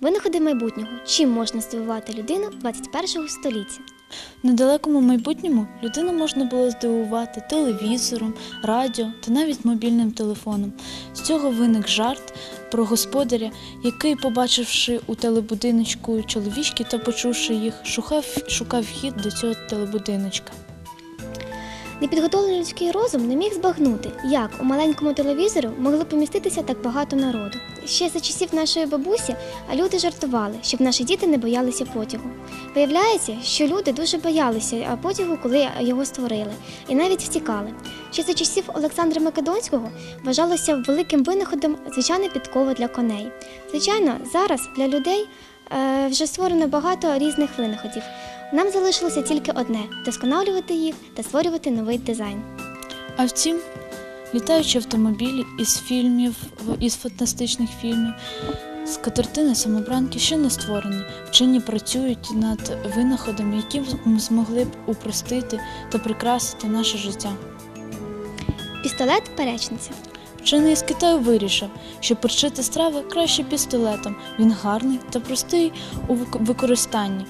Винаходи майбутнього. Чим можна здивувати людину 21 століття? Недалекому майбутньому людину можна було здивувати телевізором, радіо та навіть мобільним телефоном. З цього виник жарт про господаря, який, побачивши у телебудиночку чоловічки та почувши їх, шукав, шукав вхід до цього телебудиночка. Непідготовлений людський розум не міг збагнути, як у маленькому телевізору могли поміститися так багато народу. Ще за часів нашої бабусі а люди жартували, щоб наші діти не боялися потягу. Виявляється, що люди дуже боялися потягу, коли його створили, і навіть втікали. Ще за часів Олександра Македонського вважалося великим винаходом звичайна підкова для коней. Звичайно, зараз для людей е, вже створено багато різних винаходів. Нам залишилося тільки одне вдосконалювати їх та створювати новий дизайн. А втім, літаючі автомобілі із фільмів, із фантастичних фільмів, з картини самобранки ще не створені. Вчені працюють над винаходами, які б змогли б упростити та прикрасити наше життя. Пістолет перечниця. Вчений з Китаю вирішив, що перчити страви краще пістолетом. Він гарний та простий у використанні.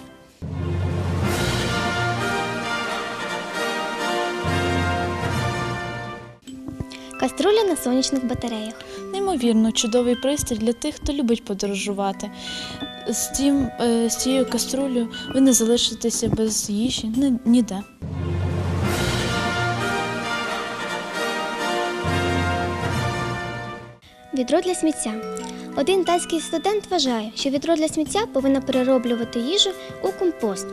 Каструля на сонячних батареях. Неймовірно, чудовий пристрій для тих, хто любить подорожувати. З, тим, е, з цією каструлею ви не залишитеся без їжі ніде. Відро для сміття. Один тайський студент вважає, що відро для сміття повинно перероблювати їжу у компост.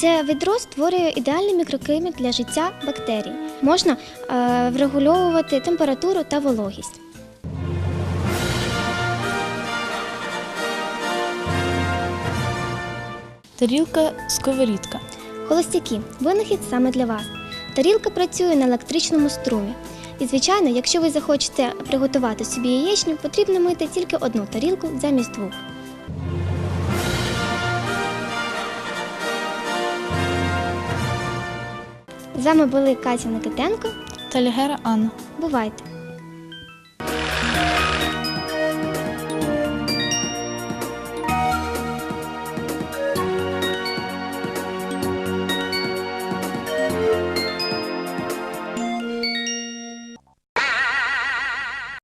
Це відро створює ідеальний мікроклімат для життя бактерій. Можна е, врегульовувати температуру та вологість. Тарілка сковорідка. Холостяки винахід саме для вас. Тарілка працює на електричному струмі. І, звичайно, якщо ви захочете приготувати собі яєчню, потрібно мити тільки одну тарілку замість двох. З вами були Катя Никитенко. Та Лігера Анна. Бувайте!